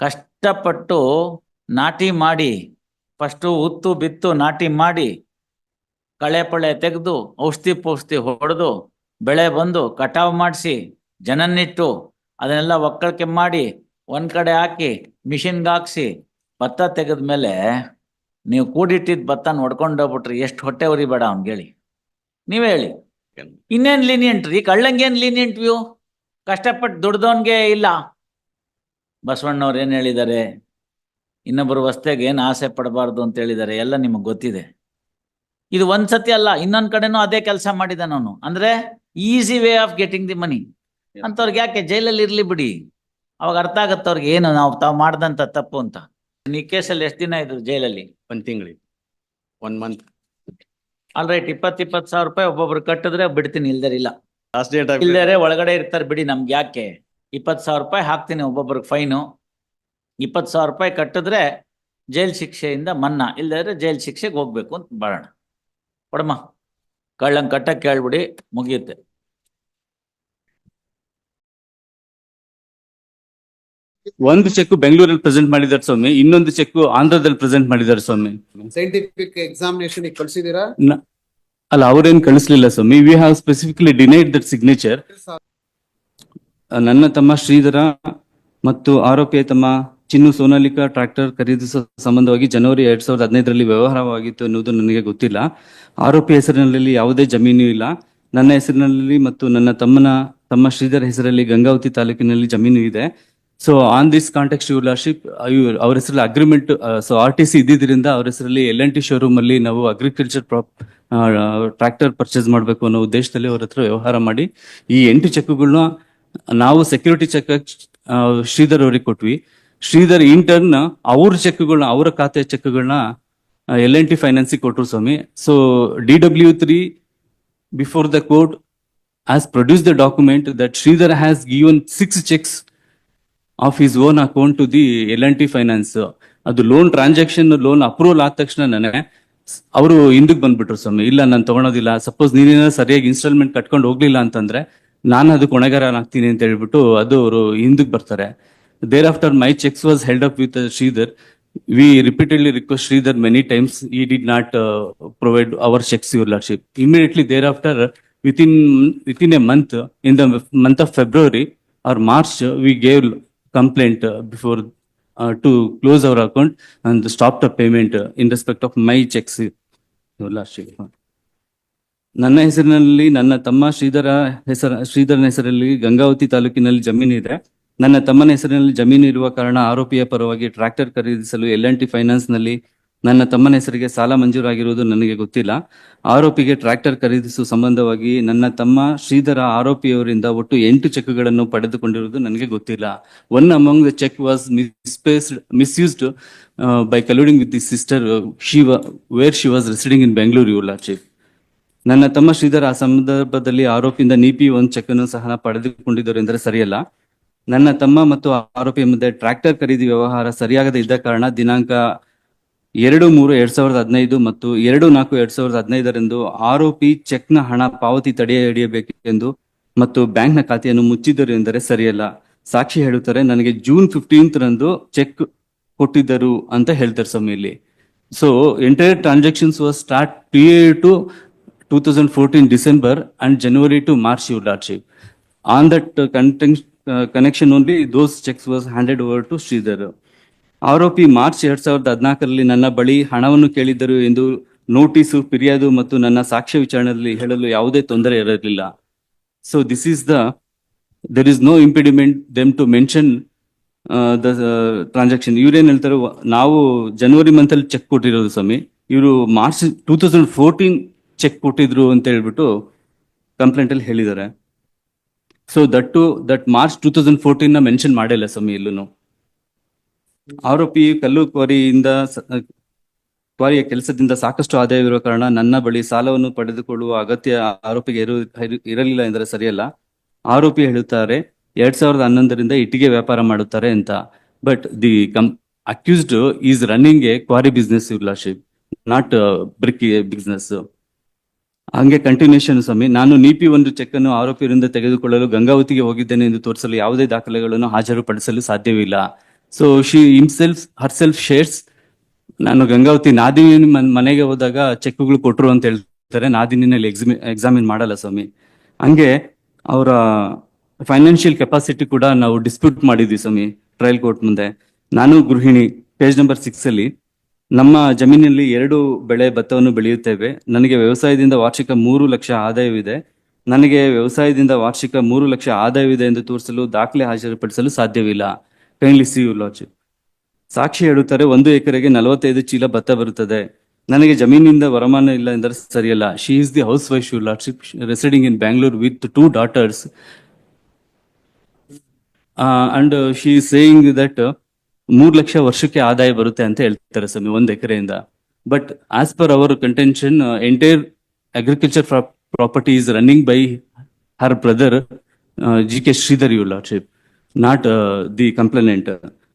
ಕಷ್ಟಪಟ್ಟು ನಾಟಿ ಮಾಡಿ ಫಸ್ಟು ಉತ್ತು ಬಿತ್ತು ನಾಟಿ ಮಾಡಿ ಕಳೆ ಪಳೆ ತೆಗೆದು ಔಷಧಿ ಪೌಷ್ಠಿ ಹೊಡೆದು ಬೆಳೆ ಬಂದು ಕಟಾವು ಮಾಡಿಸಿ ಜನನ್ನಿಟ್ಟು ಅದನ್ನೆಲ್ಲ ಒಕ್ಕಳಿಕೆ ಮಾಡಿ ಒಂದು ಕಡೆ ಹಾಕಿ ಮಿಷಿನ್ಗೆ ಹಾಕ್ಸಿ ಭತ್ತ ತೆಗೆದ್ಮೇಲೆ ನೀವು ಕೂಡಿಟ್ಟಿದ್ದ ಭತ್ತ ನೋಡ್ಕೊಂಡು ಹೋಗ್ಬಿಟ್ರಿ ಎಷ್ಟು ಹೊಟ್ಟೆ ಉರಿಬೇಡ ಅವ್ನಿಗೆ ಹೇಳಿ ನೀವೇ ಹೇಳಿ. ಇನ್ನೇನು ಲೀನಿಯಂಟ್ ರೀ? ಕಳ್ಳಂಗೇನ್ ಲೀನಿಯಂಟ್ ವ್ಯೂ ಕಷ್ಟಪಟ್ಟು ದುಡ್ದವನ್ಗೆ ಇಲ್ಲ. ಬಸವಣ್ಣವ್ರು ಏನು ಹೇಳಿದ್ದಾರೆ? ಇನ್ನೊಬ್ಬರು ವಸ್ತೆಗೆ ಏನು ಆಸೆ ಪಡಬಾರ್ದು ಅಂತ ಹೇಳಿದ್ದಾರೆ ಎಲ್ಲ ನಿಮಗೆ ಗೊತ್ತಿದೆ. ಇದು ಒಂದ್ಸತಿ ಅಲ್ಲ ಇನ್ನೊಂದ್ ಕಡೆನೂ ಅದೇ ಕೆಲಸ ಮಾಡಿದೆ ನಾನು. ಅಂದ್ರೆ easy way of getting the money ಅಂತವ್ರಿಗೆ ಯಾಕೆ ಜೈಲಲ್ಲಿ ಇರ್ಲಿ ಬಿಡಿ. ಅವಾಗ ಅರ್ಥ ಆಗತ್ತೆ ಅವ್ರಿಗೆ ಏನು ನಾವು ತಾವು ಮಾಡ್ದಂತ ತಪ್ಪು ಅಂತ. ನೀ ಕೇಸಲ್ಲಿ ಎಷ್ಟು ದಿನ ಇದ್ರು ಜೈಲಲ್ಲಿ? ಒಂದ್ ತಿಂಗಳಿಗೆ ಒನ್ ಮಂತ್ ಆಲ್ ರೈಟ್ ಇಪ್ಪತ್ ಇಪ್ಪತ್ ಸಾವಿರ ರೂಪಾಯಿ ಒಬ್ಬೊಬ್ರು ಕಟ್ಟಿದ್ರೆ ಬಿಡ್ತೀನಿ ಇಲ್ದರಿಲ್ಲ ಇಲ್ಲ. ಲಾಸ್ಟ್ ಡೇಟ್ ಇಲ್ದೇರೆ ಒಳಗಡೆ ಇರ್ತಾರೆ ಬಿಡಿ ನಮ್ಗೆ ಯಾಕೆ? ಇಪ್ಪತ್ ಸಾವಿರ ರೂಪಾಯಿ ಹಾಕ್ತೀನಿ ಒಬ್ಬೊಬ್ರಿಗೆ ಫೈನು ಇಪ್ಪತ್ತು ಸಾವಿರ ರೂಪಾಯಿ ಕಟ್ಟಿದ್ರೆ ಜೈಲ್ ಶಿಕ್ಷೆಯಿಂದ ಮನ್ನಾ ಇಲ್ಲದ್ರೆ ಜೈಲ್ ಶಿಕ್ಷೆಗೆ ಹೋಗ್ಬೇಕು ಅಂತ ಬಾಳೋಣ ಕೊಡಮ್ಮ. ಕಳ್ಳಂಗೆ ಕಟ್ಟಕ್ಕೆ ಕೇಳ್ಬಿಡಿ ಮುಗಿಯುತ್ತೆ. ಒಂದು ಚೆಕ್ ಬೆಂಗಳೂರಲ್ಲಿ ಪ್ರೆಸೆಂಟ್ ಮಾಡಿದ್ದಾರೆ ಸ್ವಾಮಿ ಇನ್ನೊಂದು ಚೆಕ್ ಆಂಧ್ರದಲ್ಲಿ ಪ್ರೆಸೆಂಟ್ ಮಾಡಿದ್ದಾರೆ ಸ್ವಾಮಿ. ಸೈಂಟಿಫಿಕ್ ಎಕ್ಸಾಮಿನೇಷನ್ ಕಳಿಸಿದೀರಾ ಅಲ್ಲ ಅವ್ರೇನ್ ಕಳಿಸ್ಲಿಲ್ಲ ಸ್ವಾಮಿ. We have specifically denied that signature ನನ್ನ ತಮ್ಮ ಶ್ರೀಧರ ಮತ್ತು ಆರೋಪಿಯ ತಮ್ಮ ಚಿನ್ನು ಸೋನಾಲಿಕಾ ಟ್ರಾಕ್ಟರ್ ಖರೀದಿಸುವ ಸಂಬಂಧವಾಗಿ ಜನವರಿ ಎರಡ್ ಸಾವಿರದ ಹದಿನೈದರಲ್ಲಿ ವ್ಯವಹಾರವಾಗಿತ್ತು ಎನ್ನುವುದು ನನಗೆ ಗೊತ್ತಿಲ್ಲ. ಆರೋಪಿ ಹೆಸರಿನಲ್ಲಿ ಯಾವುದೇ ಜಮೀನು ಇಲ್ಲ. ನನ್ನ ಹೆಸರಿನಲ್ಲಿ ಮತ್ತು ನನ್ನ ತಮ್ಮನ, ತಮ್ಮ ಶ್ರೀಧರ ಹೆಸರಲ್ಲಿ ಗಂಗಾವತಿ ತಾಲೂಕಿನಲ್ಲಿ ಜಮೀನು ಇದೆ. So on this context your lordship ಅವ್ರ ಹೆಸರಲ್ಲಿ agreement so R T C ಇದ್ದಿದ್ದರಿಂದ ಅವ್ರ ಹೆಸರಲ್ಲಿ ಎಲ್ ಎನ್ ಟಿ ಶೋರೂಮ್ ಅಲ್ಲಿ ನಾವು ಅಗ್ರಿಕಲ್ಚರ್ ಪ್ರಾಪ್ ಟ್ರಾಕ್ಟರ್ ಪರ್ಚೇಸ್ ಮಾಡಬೇಕು ಅನ್ನೋ ಉದ್ದೇಶದಲ್ಲಿ ಅವ್ರ ಹತ್ರ ವ್ಯವಹಾರ ಮಾಡಿ. ಈ ಎಂಟು ಚೆಕ್ಗಳನ್ನ ನಾವು ಸೆಕ್ಯೂರಿಟಿ ಚೆಕ್ ಶ್ರೀಧರ್ ಅವ್ರಿಗೆ ಕೊಟ್ವಿ. ಶ್ರೀಧರ್ ಇಂಟರ್ನ್ ಅವ್ರ ಚೆಕ್ಗಳನ್ನ ಅವರ ಖಾತೆ ಚೆಕ್ಗಳನ್ನ ಎಲ್ ಎನ್ ಟಿ ಫೈನಾನ್ಸಿಗೆ ಕೊಟ್ರು ಸ್ವಾಮಿ. So D W three before the court has produce the document that Sridhar has given six cheques of checks own account to the L N T finance ಅದು loan transaction loan approval ಆದ ತಕ್ಷಣ ನನಗೆ ಅವರು ಹಿಂದಕ್ಕೆ ಬಂದ್ಬಿಟ್ರು ಸ್ವಾಮಿ. ಇಲ್ಲ, ನಾನು ತಗೊಳೋದಿಲ್ಲ. Suppose ನೀನೇನೋ ಸರಿಯಾಗಿ ಇನ್ಸ್ಟಾಲ್ಮೆಂಟ್ ಕಟ್ಕೊಂಡು ಹೋಗ್ಲಿಲ್ಲ ಅಂತಂದ್ರೆ ನಾನು ಅದಕ್ಕೆ ಹೊಣೆಗಾರನಾಗ್ತೀನಿ ಅಂತ ಹೇಳ್ಬಿಟ್ಟು ಅದು ಅವರು ಹಿಂದಕ್ಕೆ ಬರ್ತಾರೆ. Thereafter my cheques was held up with Sridhar we repeatedly request Sridhar many times he did not provide our cheques your lordship immediately thereafter within within a month in the month of February or March we gave complaint before to close our account and stop the payment in respect of my cheques your lordship ನನ್ನ ಹೆಸರಿನಲ್ಲಿ, ನನ್ನ ತಮ್ಮ ಶ್ರೀಧರ ಹೆಸರ, ಶ್ರೀಧರನ ಹೆಸರಲ್ಲಿ ಗಂಗಾವತಿ ತಾಲೂಕಿನಲ್ಲಿ ಜಮೀನು ಇದೆ. ನನ್ನ ತಮ್ಮನ ಹೆಸರಿನಲ್ಲಿ ಜಮೀನು ಇರುವ ಕಾರಣ ಆರೋಪಿಯ ಪರವಾಗಿ ಟ್ರ್ಯಾಕ್ಟರ್ ಖರೀದಿಸಲು ಎಲ್ ಎನ್ ಟಿ ಫೈನಾನ್ಸ್ನಲ್ಲಿ ನನ್ನ ತಮ್ಮನ ಹೆಸರಿಗೆ ಸಾಲ ಮಂಜೂರಾಗಿರುವುದು ನನಗೆ ಗೊತ್ತಿಲ್ಲ. ಆರೋಪಿಗೆ ಟ್ರ್ಯಾಕ್ಟರ್ ಖರೀದಿಸುವ ಸಂಬಂಧವಾಗಿ ನನ್ನ ತಮ್ಮ ಶ್ರೀಧರ ಆರೋಪಿಯವರಿಂದ ಒಟ್ಟು ಎಂಟು ಚೆಕ್ಗಳನ್ನು ಪಡೆದುಕೊಂಡಿರುವುದು ನನಗೆ ಗೊತ್ತಿಲ್ಲ. One among the cheque was misplaced misused by colluding with the sister Shiva where she was residing in Bengaluru your lordship ನನ್ನ ತಮ್ಮ ಶ್ರೀಧರ್ ಆ ಸಂದರ್ಭದಲ್ಲಿ ಆರೋಪಿಯಿಂದ ನೀಪಿ ಒಂದು ಚೆಕ್ ಅನ್ನು ಸಹ ಪಡೆದುಕೊಂಡಿದ್ದರು ಎಂದರೆ ಸರಿಯಲ್ಲ. ನನ್ನ ತಮ್ಮ ಮತ್ತು ಆರೋಪಿಯ ಮುಂದೆ ಟ್ರ್ಯಾಕ್ಟರ್ ಖರೀದಿ ವ್ಯವಹಾರ ಸರಿಯಾಗದೇ ಇದ್ದ ಕಾರಣ ದಿನಾಂಕ ಎರಡು ಮೂರು ಎರಡ್ ಸಾವಿರದ ಹದಿನೈದು ಮತ್ತು ಎರಡು ನಾಲ್ಕು ಎರಡ್ ಸಾವಿರದ ಹದಿನೈದರಂದು ಆರೋಪಿ ಚೆಕ್ನ ಹಣ ಪಾವತಿ ತಡೆ ಹಿಡಿಯಬೇಕೆಂದು ಮತ್ತು ಬ್ಯಾಂಕ್ನ ಖಾತೆಯನ್ನು ಮುಚ್ಚಿದ್ದರು ಎಂದರೆ ಸರಿಯಲ್ಲ. ಸಾಕ್ಷಿ ಹೇಳುತ್ತಾರೆ, ನನಗೆ ಜೂನ್ ಫಿಫ್ಟೀನ್ತ್ ರಂದು ಚೆಕ್ ಕೊಟ್ಟಿದ್ದರು ಅಂತ ಹೇಳ್ತಾರೆ ಸ್ವಾಮಿ ಇಲ್ಲಿ. So entire transactions was start prior two thousand fourteen December and January to March your lordship on that connection only those cheques was handed over to Sridhar ಆರೋಪಿ ಮಾರ್ಚ್ ಎರಡ್ ಸಾವಿರದ ಹದಿನಾಲ್ಕರಲ್ಲಿ ನನ್ನ ಬಳಿ ಹಣವನ್ನು ಕೇಳಿದ್ದರು ಎಂದು ನೋಟಿಸು ಫಿರ್ಯಾದು ಮತ್ತು ನನ್ನ ಸಾಕ್ಷ್ಯ ವಿಚಾರಣೆಯಲ್ಲಿ ಹೇಳಲು ಯಾವುದೇ ತೊಂದರೆ ಇರಲಿಲ್ಲ. So this is the there is no impediment them to mention the transaction ಇವ್ರೇನ್ ಹೇಳ್ತಾರೆ, ನಾವು ಜನವರಿ ಮಂತ್ ಅಲ್ಲಿ ಚೆಕ್ ಕೊಟ್ಟಿರೋದು ಸ್ವಾಮಿ. ಇವರು March two thousand fourteen cheque ಕೊಟ್ಟಿದ್ರು ಅಂತ ಹೇಳ್ಬಿಟ್ಟು ಕಂಪ್ಲೇಂಟ್ ಅಲ್ಲಿ ಹೇಳಿದ್ದಾರೆ so that to that March two thousand ಫೋರ್ಟೀನ್ನ mention ಮಾಡಿಲ್ಲ ಸ್ವಾಮಿ ಇಲ್ಲೂ ಆರೋಪಿ ಕಲ್ಲು ಕ್ವಾರಿಯಿಂದ ಕ್ವಾರಿಯ ಕೆಲಸದಿಂದ ಸಾಕಷ್ಟು ಆದಾಯವಿರುವ ಕಾರಣ ನನ್ನ ಬಳಿ ಸಾಲವನ್ನು ಪಡೆದುಕೊಳ್ಳುವ ಅಗತ್ಯ ಆರೋಪಿಗೆ ಇರು, ಇರು- ಇರಲಿಲ್ಲ ಎಂದರೆ ಸರಿಯಲ್ಲ. ಆರೋಪಿ ಹೇಳುತ್ತಾರೆ, ಎರಡ್ ಸಾವಿರದ ಹನ್ನೊಂದರಿಂದ ಇಟ್ಟಿಗೆ ವ್ಯಾಪಾರ ಮಾಡುತ್ತಾರೆ ಅಂತ. But the co accused is running a quarry business lordship not brick business ಹಂಗೆ ಕಂಟಿನ್ಯೂಷನ್ ಸ್ವಾಮಿ, ನಾನು ನೀಪಿ ಒಂದು ಚೆಕ್ ಅನ್ನು ಆರೋಪಿಯರಿಂದ ತೆಗೆದುಕೊಳ್ಳಲು ಗಂಗಾವತಿಗೆ ಹೋಗಿದ್ದೇನೆ ಎಂದು ತೋರಿಸಲು ಯಾವುದೇ ದಾಖಲೆಗಳನ್ನು ಹಾಜರುಪಡಿಸಲು ಸಾಧ್ಯವಿಲ್ಲ. So she himself herself shares ನಾನು ಗಂಗಾವತಿ ನಾದಿನಿ ಮನ್- ಮನೆಗೆ ಹೋದಾಗ ಚೆಕ್ಗಳು ಕೊಟ್ಟರು ಅಂತ ಹೇಳ್ತಾರೆ. ನಾದಿನಿನಲ್ಲಿ ಎಕ್ಸಿಮಿ ಎಕ್ಸಾಮಿನ್ ಮಾಡಲ್ಲ ಸ್ವಾಮಿ. ಹಂಗೆ ಅವರ ಫೈನಾನ್ಷಿಯಲ್ ಕೆಪಾಸಿಟಿ ಕೂಡ ನಾವು ಡಿಸ್ಪ್ಯೂಟ್ ಮಾಡಿದ್ವಿ ಸ್ವಾಮಿ ಟ್ರಯಲ್ ಕೋರ್ಟ್ ಮುಂದೆ. ನಾನು ಗೃಹಿಣಿ ಪೇಜ್ ನಂಬರ್ ಸಿಕ್ಸ್ ಅಲ್ಲಿ ನಮ್ಮ ಜಮೀನಿನಲ್ಲಿ ಎರಡು ಬೆಳೆ ಭತ್ತವನ್ನು ಬೆಳೆಯುತ್ತೇವೆ. ನನಗೆ ವ್ಯವಸಾಯದಿಂದ ವಾರ್ಷಿಕ ಮೂರು ಲಕ್ಷ ಆದಾಯವಿದೆ. ನನಗೆ ವ್ಯವಸಾಯದಿಂದ ವಾರ್ಷಿಕ ಮೂರು ಲಕ್ಷ ಆದಾಯವಿದೆ ಎಂದು ತೋರಿಸಲು ದಾಖಲೆ ಹಾಜರುಪಡಿಸಲು ಸಾಧ್ಯವಿಲ್ಲ. ಕೈಂಡ್ಲಿ ಸಿ ಯು ಲಾಜಿಕ್ ಸಾಕ್ಷಿ ಹೇಳುತ್ತಾರೆ, ಒಂದು ಎಕರೆಗೆ ನಲವತ್ತೈದು ಚೀಲ ಭತ್ತ ಬರುತ್ತದೆ. ನನಗೆ ಜಮೀನಿನಿಂದ ವರಮಾನ ಇಲ್ಲ ಎಂದರೆ ಸರಿಯಲ್ಲ. She is the housewife your lordship residing in Bangalore with two daughters and she is saying that ಮೂರ್ ಲಕ್ಷ ವರ್ಷಕ್ಕೆ ಆದಾಯ ಬರುತ್ತೆ ಅಂತ ಹೇಳ್ತಾರೆ ಸ್ವಾಮಿ ಒಂದ್ ಎಕರೆಯಿಂದ but as per our contention entire agriculture property is running by her brother G K Sridhar your lordship not uh, the complainant.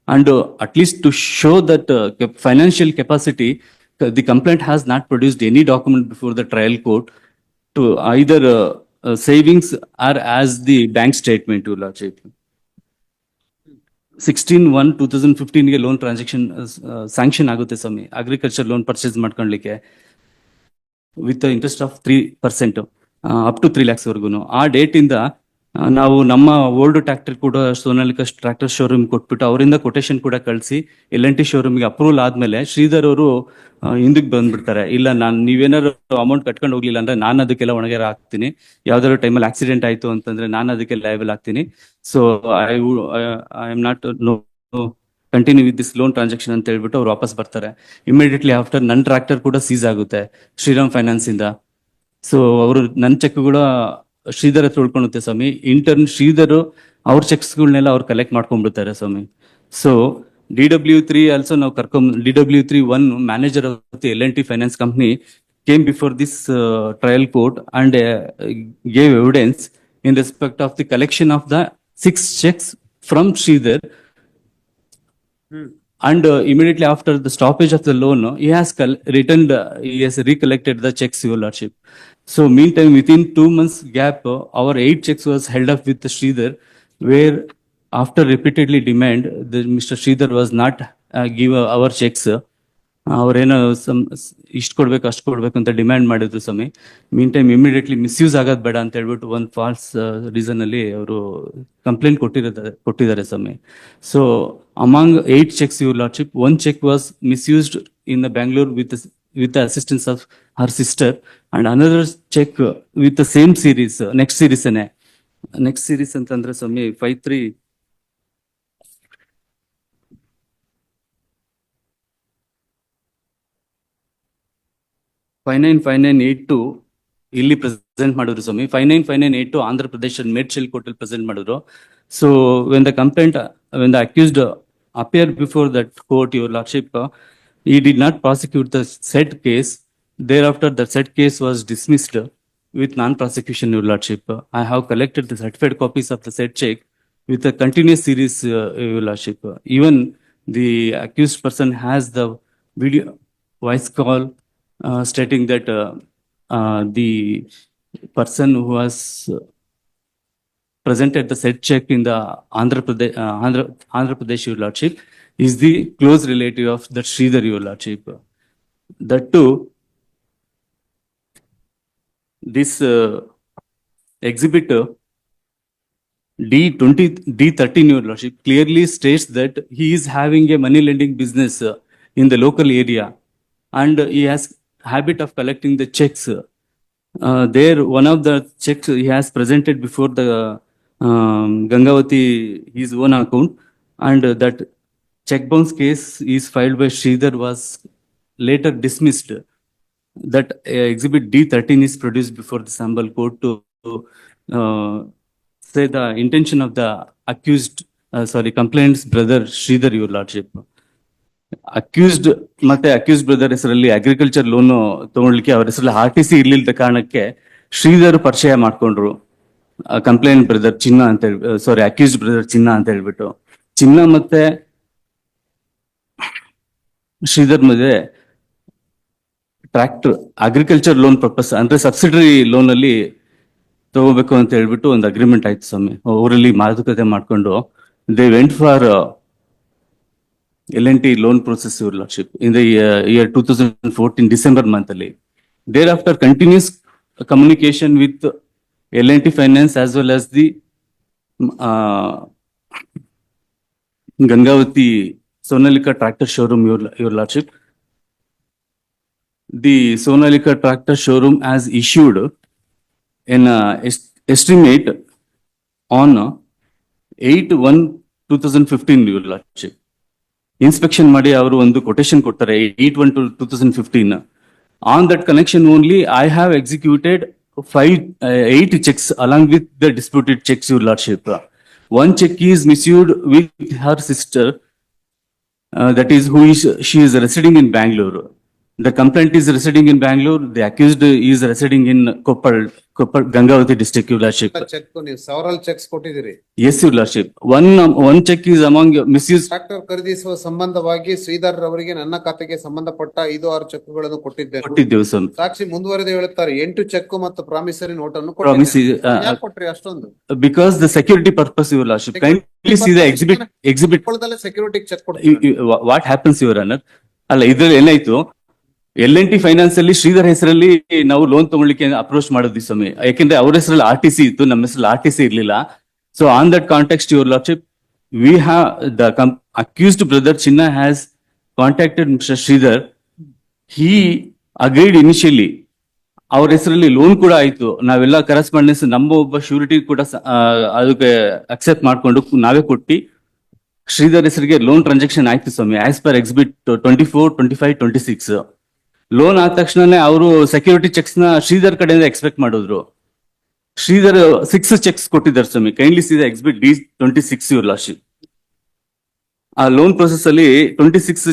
And uh, at least to show that uh, cap- financial capacity, uh, the complaint has not produced any document before the trial court to either uh, uh, savings or as the bank statement, Your Lordship. Sixteen one two thousand ಫಿಫ್ಟೀನ್ಗೆ loan transaction sanction ಆಗುತ್ತೆ ಸ್ವಾಮಿ. Agriculture loan purchase ಮಾಡ್ಕೊಳ್ಲಿಕ್ಕೆ with interest of three percent up to three lakhs ವರ್ಗುನು. ಆ date ಇಂದ ನಾವು ನಮ್ಮ old tractor ಕೂಡ Sonalika tractor showroom ಕೊಟ್ಬಿಟ್ಟು ಅವರಿಂದ quotation ಕೂಡ ಕಳಿಸಿ ಎಲ್ ಎನ್ ಟಿ ಶೋರೂಮ್ಗೆ ಅಪ್ರೂವಲ್ ಆದ್ಮೇಲೆ ಶ್ರೀಧರ್ ಅವರು ಹಿಂದಕ್ಕೆ ಬಂದ್ಬಿಡ್ತಾರೆ. ಇಲ್ಲ, ನಾನು ನೀವೇನಾದ್ರು ಅಮೌಂಟ್ ಕಟ್ಕೊಂಡು ಹೋಗ್ಲಿಲ್ಲ ಅಂದ್ರೆ ನಾನು ಅದಕ್ಕೆಲ್ಲ ಒಣಗಾರ ಹಾಕ್ತೀನಿ ಯಾವ್ದಾದ್ರು ಟೈಮಲ್ಲಿ ಆಕ್ಸಿಡೆಂಟ್ ಆಯ್ತು ಅಂತಂದ್ರೆ ನಾನು ಅದಕ್ಕೆ ಲೈಬಲ್ ಆಗ್ತೀನಿ. So I I am not no continue with this loan transaction ಅಂತ ಹೇಳ್ಬಿಟ್ಟು ಅವ್ರು ವಾಪಸ್ ಬರ್ತಾರೆ. ಇಮಿಡಿಯೇಟ್ಲಿ ಆಫ್ಟರ್ ನನ್ನ ಟ್ರ್ಯಾಕ್ಟರ್ ಕೂಡ ಸೀಸ್ ಆಗುತ್ತೆ ಶ್ರೀರಾಮ್ ಫೈನಾನ್ಸ್ ಇಂದ. ಸೊ ಅವರು ನನ್ನ ಚೆಕ್ ಕೂಡ ಶ್ರೀಧರ್ ಹತ್ರ ಉಳ್ಕೊಳುತ್ತೆ ಸ್ವಾಮಿ. ಇಂಟರ್ನ್ ಶ್ರೀಧರ್ ಅವ್ರ ಚೆಕ್ಸ್ಗಳನ್ನೆಲ್ಲ ಅವ್ರು ಕಲೆಕ್ಟ್ ಮಾಡ್ಕೊಂಡ್ಬಿಡ್ತಾರೆ ಸ್ವಾಮಿ. So D W three also ನಾವು ಕರ್ಕೊಂಡ್ D W three one manager of L N T finance company came before this trial court and gave evidence in respect of the collection of the six cheques from Sridhar and uh, after after the of of the loan, he has col- has recollected he cheques recollected the checks, your lordship. So meantime, within two months gap, uh, our eight checks was held up with Sridhar, where after repeatedly demand, the Mr. Sridhar was not uh, give uh, our checks. uh, ಅವ್ರೇನೋ some ಇಷ್ಟು ಕೊಡ್ಬೇಕು ಅಷ್ಟು ಕೊಡ್ಬೇಕು ಅಂತ demand ಮಾಡಿದ್ರು ಸ್ವಾಮಿ mean time immediately misuse ಆಗೋದ್ ಬೇಡ ಅಂತ ಹೇಳ್ಬಿಟ್ಟು ಒಂದು ಫಾಲ್ಸ್ ರೀಸನ್ ಅಲ್ಲಿ ಅವರು ಕಂಪ್ಲೇಂಟ್ ಕೊಟ್ಟಿದ್ದಾರೆ ಕೊಟ್ಟಿದ್ದಾರೆ ಸ್ವಾಮಿ so among eight cheques your lordship one cheque was misused in the Bangalore with with the assistance of her sister and another cheque with the same series next series next series ಅಂತಂದ್ರೆ ಸ್ವಾಮಿ five three five nine five nine eight two ಇಲ್ಲಿ present ಮಾಡಿದ್ರು ಸ್ವಾಮಿ. Five nine five nine eight two Andhra Pradesh ಮೇಡ್ಶೆಲ್ court ಅಲ್ಲಿ present ಮಾಡಿದ್ರು. So when the complaint when the accused appear before that court your lordship he did not prosecute the set case Thereafter, the said case was dismissed with non-prosecution, Your Lordship. I have collected the certified copies of the said check with a continuous series, uh, Your Lordship. Even the accused person has the video voice call uh, stating that uh, uh, the person who was presented the said check in the Andhra Pradesh, uh, Andhra, Andhra Pradesh, Your Lordship, is the close relative of the Sridhar, Your Lordship. That too, this uh, exhibit uh, D20, D13, your clearly states that he is having a money lending business uh, in the local area and he has habit of collecting the checks. Uh, there, one of the checks he has presented before the um, Gangavati, his own account, and uh, that check bounce case is filed by Sridhar was later dismissed. That uh, exhibit D13 is produced before the sample court to uh, say the intention of the accused, uh, sorry, complainant's brother Sridhar, your lordship. Accused ಮತ್ತೆ accused brother ಹೆಸರಲ್ಲಿ agriculture loan ತಗೊಳ್ಳಿಕ್ಕೆ ಅವ್ರ ಹೆಸರಲ್ಲಿ R T C ಇರ್ಲಿಲ್ದ ಕಾರಣಕ್ಕೆ ಶ್ರೀಧರ್ ಪರಿಚಯ ಮಾಡ್ಕೊಂಡ್ರು complaint brother ಚಿನ್ನ ಅಂತ ಹೇಳಿ ಸಾರಿ ಅಕ್ಯೂಸ್ಡ್ ಬ್ರದರ್ ಚಿನ್ನ ಅಂತ ಹೇಳ್ಬಿಟ್ಟು ಚಿನ್ನ ಮತ್ತೆ ಶ್ರೀಧರ್ ಮಧ್ಯೆ ಟ್ರಾಕ್ಟರ್ ಅಗ್ರಿಕಲ್ಚರ್ ಲೋನ್ ಪರ್ಪಸ್ ಅಂದ್ರೆ ಸಬ್ಸಿಡರಿ ಲೋನ್ ಅಲ್ಲಿ ತಗೋಬೇಕು ಅಂತ ಹೇಳ್ಬಿಟ್ಟು ಒಂದು ಅಗ್ರಿಮೆಂಟ್ ಆಯ್ತು ಸ್ವಾಮಿ. ಊರಲ್ಲಿ ಮಾತುಕತೆ ಮಾಡ್ಕೊಂಡು they went for L N T loan process your lordship in the year two thousand fourteen December month ಅಲ್ಲಿ. Thereafter continues communication with L N T finance as well as the Gangavati Sonalika tractor showroom your your lordship The Sonalika Tractor Showroom has issued an uh, est- estimate on eight one two thousand fifteen, Your Lordship. Inspection ಮಾಡಿ ಅವರು ಒಂದು quotation ಕೊಡ್ತಾರೆ eight one two two thousand fifteen on that connection only I have executed five eight cheques along with the disputed cheques your lordship one cheque is misused with her sister that is who is she is residing in Bangalore. The complaint is residing in Bangalore, the accused is residing in Koppal, Koppal, Gangavati district, your lordship. Cheque ನೀವು several cheques ಕೊಟ್ಟಿದ್ದೀರಿ Yes, your lordship. One, um, one check is among misuse, tractor ಖರೀದಿಸುವ ಸಂಬಂಧವಾಗಿ ಶ್ರೀಧರ್ ಅವರಿಗೆ ನನ್ನ ಖಾತೆಗೆ ಸಂಬಂಧಪಟ್ಟ ಐದು ಆರು ಚೆಕ್ಗಳನ್ನು ಕೊಟ್ಟಿದ್ದೇನೆ ಕೊಟ್ಟಿದ್ದೇವೆ ಸ್ವಾಮಿ. ಸಾಕ್ಷಿ ಮುಂದುವರೆದು ಹೇಳುತ್ತಾರೆ ಎಂಟು ಚೆಕ್ ಮತ್ತು ಪ್ರಾಮಿಸರಿ ನೋಟ್ ಅನ್ನು Promise, ಕೊಟ್ಟಿದ್ದೇನೆ. uh, ಯಾಕ್ ಕೊಟ್ರಿ ಅಷ್ಟೊಂದು because the security purpose, your lordship. Kindly see the exhibit, exhibit, ಕೊಪ್ಪಳದಲ್ಲೇ security cheque you- you- wha- what happens, your honor? ಅಲ್ಲ, ಇದ್ರಲ್ಲಿ ಏನಾಯ್ತು? ಎಲ್ ಎನ್ ಟಿ ಫೈನಾನ್ಸ್ ಅಲ್ಲಿ ಶ್ರೀಧರ್ ಹೆಸರಲ್ಲಿ ನಾವು ಲೋನ್ ತಗೊಳ್ಳಿಕ್ಕೆ ಅಪ್ರೋಚ್ ಮಾಡಿದ್ವಿ ಸ್ವಾಮಿ. ಯಾಕೆಂದ್ರೆ ಅವ್ರ ಹೆಸರಲ್ಲಿ ಆರ್ ಟಿ ಸಿ ಇತ್ತು, ನಮ್ಮ ಹೆಸರಲ್ಲಿ ಆರ್ ಟಿ ಸಿ ಇರ್ಲಿಲ್ಲ. So on that context your lordship we have the accused brother Chinna has contacted mister Sridhar he agreed initially ಅವ್ರ ಹೆಸರಲ್ಲಿ ಲೋನ್ ಕೂಡ ಆಯ್ತು. ನಾವೆಲ್ಲ ಕರೆಸ್ಪಾಂಡೆನ್ಸ್ ನಮ್ಮ ಒಬ್ಬ ಶ್ಯೂರಿಟಿ ಕೂಡ ಅದಕ್ಕೆ ಅಕ್ಸೆಪ್ಟ್ ಮಾಡ್ಕೊಂಡು ನಾವೇ ಕೊಟ್ಟು ಶ್ರೀಧರ್ ಹೆಸರಿಗೆ ಲೋನ್ ಟ್ರಾನ್ಸಾಕ್ಷನ್ ಆಯ್ತು ಸ್ವಾಮಿ as per exhibit twenty four twenty five twenty six loan ಆದ ತಕ್ಷಣನೇ ಅವರು ಸೆಕ್ಯೂರಿಟಿ ಚೆಕ್ಸ್ನ ಶ್ರೀಧರ್ ಕಡೆಯಿಂದ ಎಕ್ಸ್ಪೆಕ್ಟ್ ಮಾಡಿದ್ರು. ಶ್ರೀಧರ್ ಸಿಕ್ಸ್ ಚೆಕ್ಸ್ ಕೊಟ್ಟಿದ್ದಾರೆ ಸ್ವಾಮಿ. Kindly see the exhibit D twenty six ಇವರು ಲಾಸ್ಟ್ ಆ ಲೋನ್ ಪ್ರೊಸೆಸ್ ಅಲ್ಲಿ twenty six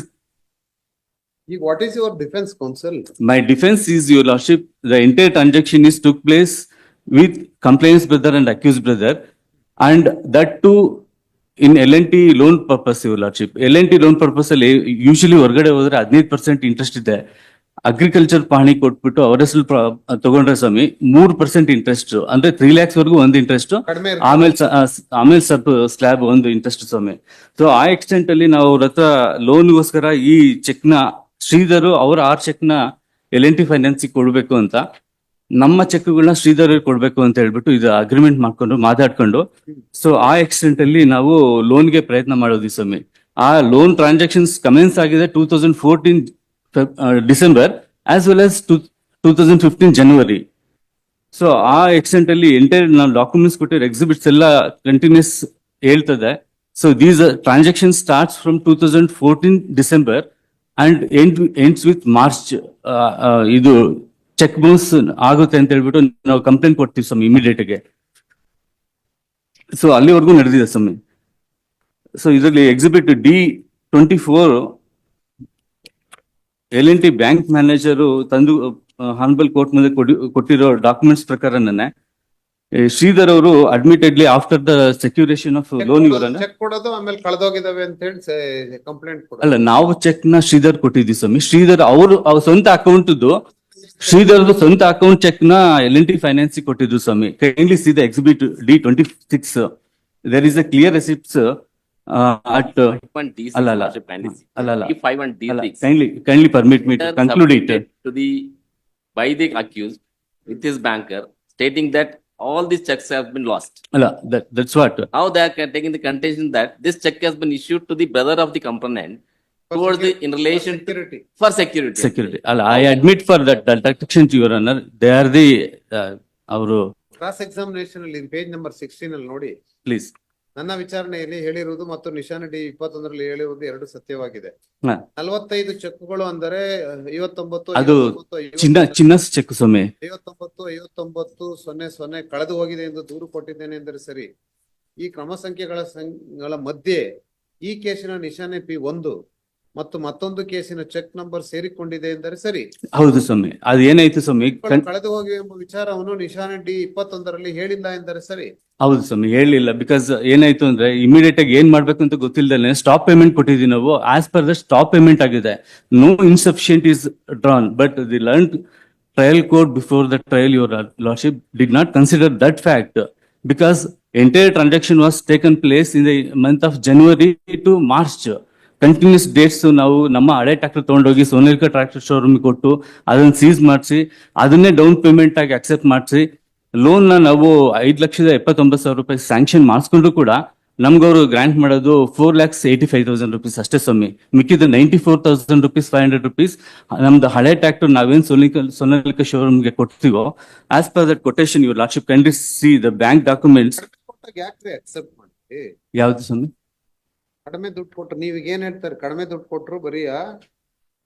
what is your defence counsel my defence is your lordship the entire transaction is took place with compliance brother and accuse brother and that to in L N T loan purpose your lordship L N T loan purpose ಅಲ್ಲಿ usually ಹೊರಗಡೆ ಹೋದ್ರೆ ಹದಿನೈದು percent interest ಇದೆ. Agriculture ಪಹಣಿ ಕೊಟ್ಬಿಟ್ಟು ಅವ್ರ ಹೆಸರು ತಗೊಂಡ್ರೆ ಸ್ವಾಮಿ ಮೂರ್ ಪರ್ಸೆಂಟ್ ಇಂಟ್ರೆಸ್ಟ್ ಅಂದ್ರೆ ತ್ರೀ ಲ್ಯಾಕ್ಸ್ ವರೆಗೂ ಒಂದ್ ಇಂಟ್ರೆಸ್ಟ್ ಆಮೇಲೆ ಆಮೇಲೆ ಸ್ವಲ್ಪ ಸ್ಲ್ಯಾಬ್ ಒಂದು ಇಂಟ್ರೆಸ್ಟ್ ಸ್ವಾಮಿ. ಸೊ ಆ ಎಕ್ಸ್ಟೆಂಟ್ ಅಲ್ಲಿ ನಾವು ಅವ್ರ ಹತ್ರ ಲೋನ್ಗೋಸ್ಕರ ಈ ಚೆಕ್ನ ಶ್ರೀಧರ್ ಅವ್ರ ಆರ್ ಚೆಕ್ನ ಎಲ್ ಎನ್ ಟಿ ಫೈನಾನ್ಸ್ ಕೊಡ್ಬೇಕು ಅಂತ ನಮ್ಮ ಚೆಕ್ಗಳನ್ನ ಶ್ರೀಧರ್ ಕೊಡ್ಬೇಕು ಅಂತ ಹೇಳ್ಬಿಟ್ಟು ಇದು ಅಗ್ರಿಮೆಂಟ್ ಮಾಡ್ಕೊಂಡು ಮಾತಾಡ್ಕೊಂಡು ಸೊ ಆ ಎಕ್ಸ್ಟೆಂಟ್ ಅಲ್ಲಿ ನಾವು ಲೋನ್ಗೆ ಪ್ರಯತ್ನ ಮಾಡೋದು ಸ್ವಾಮಿ. ಆ ಲೋನ್ ಟ್ರಾನ್ಸಾಕ್ಷನ್ಸ್ ಕಮೆನ್ಸ್ ಆಗಿದೆ two thousand fourteen December as well as two two thousand fifteen January so ಆ ಎಕ್ಸ್ಟೆಂಟ್ ಅಲ್ಲಿ ಎಂಟೈರ್ ನಾವು ಡಾಕ್ಯುಮೆಂಟ್ಸ್ ಕೊಟ್ಟಿರೋ ಎಕ್ಸಿಬಿಟ್ಸ್ ಎಲ್ಲ ಕಂಟಿನ್ಯೂಸ್ ಹೇಳ್ತದೆ. So these transaction starts from two thousand fourteen December and end ends with March ಇದು cheque bounce ಆಗುತ್ತೆ ಅಂತ ಹೇಳ್ಬಿಟ್ಟು ನಾವು ಕಂಪ್ಲೇಂಟ್ ಕೊಡ್ತೀವಿ ಸ್ವಾಮಿ ಇಮಿಡಿಯೇಟ್ಗೆ. ಸೊ ಅಲ್ಲಿವರೆಗೂ ನಡೆದಿದೆ ಸ್ವಾಮಿ. ಸೊ ಇದರಲ್ಲಿ exhibit D twenty four L N T bank manager ತಂದು ಹಾನಬಲ್ ಕೋರ್ಟ್ ಮುಂದೆ ಕೊಟ್ಟಿರೋ ಡಾಕ್ಯುಮೆಂಟ್ಸ್ ಪ್ರಕಾರ ನನ್ನ ಶ್ರೀಧರ್ ಅವರು admittedly after the securitisation of loan ಇವರನ್ನ ಚೆಕ್ ಕೊಡೋದು ಆಮೇಲೆ ಕಳೆದೋಗಿದಾವೆ ಅಂತ ಹೇಳಿ ಕಂಪ್ಲೇಂಟ್ ಅಲ್ಲ ನಾವು ಚೆಕ್ನ ಶ್ರೀಧರ್ ಕೊಟ್ಟಿದ್ವಿ ಸ್ವಾಮಿ. ಶ್ರೀಧರ್ ಅವರು ಅವ್ರ ಸ್ವಂತ ಅಕೌಂಟ್ ಶ್ರೀಧರ್ದು ಸ್ವಂತ ಅಕೌಂಟ್ ಚೆಕ್ನ ಎಲ್ ಎನ್ ಟಿ ಫೈನಾನ್ಸ್ ಕೊಟ್ಟಿದ್ರು ಸ್ವಾಮಿ. Kindly see the exhibit D twenty six there is a clear receipts at One D six, ಅಲ್ಲ, ಅಲ್ಲ. Lordship, kindly see. ಅಲ್ಲ, ಅಲ್ಲ. E five one D ಅಲ್ಲ six. Kindly kindly permit me to Letter conclude it submitted To the, by the accused with his banker stating that all these checks have been lost. ಅಲ್ಲ that's what How they are taking the contention that this check has been issued to the brother of the complainant towards the, in relation to, security for security. Security ಅಲ್ಲ I admit for that detection to your honour they are the ಅವರು cross examination ಅಲ್ಲಿ page number sixteen ಅಲ್ಲಿ ನೋಡಿ please ನನ್ನ ವಿಚಾರಣೆಯಲ್ಲಿ ಹೇಳಿರುವುದು ಮತ್ತು ನಿಶಾನ D ಇಪ್ಪತ್ತೊಂದರಲ್ಲಿ ಹೇಳಿರುವುದು ಎರಡು ಸತ್ಯವಾಗಿದೆ. ನಲವತ್ತೈದು ಚೆಕ್ಗಳು ಅಂದರೆ ಐವತ್ತೊಂಬತ್ತು ಚೆಕ್ ಸೊನ್ನೆ ಐವತ್ತೊಂಬತ್ತು ಐವತ್ತೊಂಬತ್ತು ಸೊನ್ನೆ ಸೊನ್ನೆ ಕಳೆದು ಹೋಗಿದೆ ಎಂದು ದೂರು ಕೊಟ್ಟಿದ್ದೇನೆ ಎಂದರೆ ಸರಿ. ಈ ಕ್ರಮ ಸಂಖ್ಯೆಗಳ ಸಂಖ್ಯೆಗಳ ಮಧ್ಯೆ ಈ ಕೇಸಿನ ನಿಶಾನೆ ಪಿ ಒಂದು ಮತ್ತು ಮತ್ತೊಂದು ಕೇಸಿನ ಚೆಕ್ ನಂಬರ್ ಸೇರಿಕೊಂಡಿದೆ ಎಂದರೆ ಸರಿ. ಹೌದು ಸ್ವಾಮಿ. ಅದು ಏನಾಯ್ತು ಸ್ವಾಮಿ? ಕಳೆದು ಹೋಗಿ ಎಂಬ ವಿಚಾರವನ್ನು ನಿಶಾನೆ ಡಿ ಇಪ್ಪತ್ತೊಂದರಲ್ಲಿ ಹೇಳಿಲ್ಲ ಎಂದರೆ ಸರಿ. ಹೌದು ಸ್ವಾಮಿ ಹೇಳಿಲ್ಲ. ಬಿಕಾಸ್ ಏನಾಯ್ತು ಅಂದ್ರೆ ಇಮಿಡಿಯೇಟ್ ಆಗಿ ಏನ್ ಮಾಡ್ಬೇಕು ಅಂತ ಗೊತ್ತಿಲ್ಲದೆ ಸ್ಟಾಪ್ ಪೇಮೆಂಟ್ ಕೊಟ್ಟಿದ್ದೀವಿ ನಾವು. As per the stop payment ಆಗಿದೆ. No insufficient is drawn but the learned trial court before the trial your lordship did not consider that fact because entire transaction was taken place in the month of January to March continues dates ನಾವು ನಮ್ಮ ಹಳೆ tractor ತಗೊಂಡೋಗಿ ಸೋನಿಲ್ಕ tractor showroom ಕೊಟ್ಟು ಅದನ್ನ seize ಮಾಡಿಸಿ ಅದನ್ನೇ down payment ಆಗಿ accept ಮಾಡಿಸಿ ಲೋನ್ನ ನಾವು ಐದ್ ಲಕ್ಷದ ಎಪ್ಪತ್ತೊಂಬತ್ತು ಸಾವಿರ ರೂಪಾಯಿ ಸ್ಯಾಂಕ್ಷನ್ ಮಾಡಿಸ್ಕೊಂಡ್ರು ಕೂಡ ನಮ್ಗೆ ಅವರು ಗ್ರಾಂಟ್ ಮಾಡೋದು four lakhs eighty five thousand rupees ಅಷ್ಟೇ ಸ್ವಾಮಿ. ಮಿಕ್ಕಿದ ninety four thousand rupees five hundred rupees ನಮ್ದು ಹಳೆ ಟ್ರಾಕ್ಟರ್ ನಾವೇನ್ ಸೋನಿಕ ಶೋರೂಮ್ ಶೋರೂಮ್ಗೆ ಕೊಡ್ತೀವೋ as per that quotation your lordship can see the bank documents ಯಾವ್ದು ಸ್ವಾಮಿ? ಕಡಿಮೆ ದುಡ್ಡು ಕೊಟ್ರು ನೀವ್ ಈಗ ಏನ್ ಹೇಳ್ತಾರೆ ಕಡಿಮೆ ದುಡ್ಡು ಕೊಟ್ರು ಬರೀ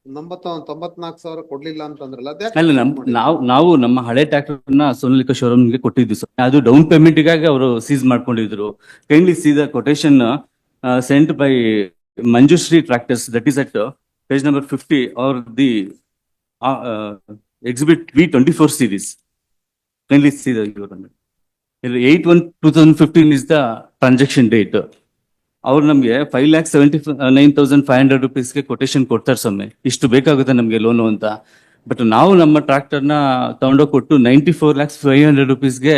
ತೊಂಬತ್ತ ತೊಂಬತ್ನಾಲ್ಕು ಸಾವಿರ ಕೊಡ್ಲಿಲ್ಲ ಅಂತಂದ್ರಲ್ಲ ಅಲ್ಲ ನಮ್ ನಾವು ನಾವು ನಮ್ಮ ಹಳೆ ಟ್ರ್ಯಾಕ್ಟರ್ನ ಸೋನಾಲಿಕಾ ಶೋರೂಮ್ಗೆ ಕೊಟ್ಟಿದ್ವಿ. ಸರ್ ಅದು ಡೌನ್ ಪೇಮೆಂಟ್ಗಾಗಿ ಅವರು ಸೀಸ್ ಮಾಡ್ಕೊಂಡಿದ್ರು. Kindly see the quotation sent by Manjushree tractors that is at page number fifty or the exhibit V twenty four series kindly see the eight one two thousand fifteen is the transaction date ಅವ್ರು ನಮಗೆ five lakh seventy nine thousand five hundred ರುಪೀಸ್ಗೆ quotation ಕೊಡ್ತಾರೆ ಸೊಮ್ಮೆ ಇಷ್ಟು ಬೇಕಾಗುತ್ತೆ ನಮಗೆ loan ಅಂತ. But ನಾವು ನಮ್ಮ ಟ್ರ್ಯಾಕ್ಟರ್ನ ತಗೊಂಡೋಗಿ ಕೊಟ್ಟು ninety four lakhs five hundred ರುಪೀಸ್ಗೆ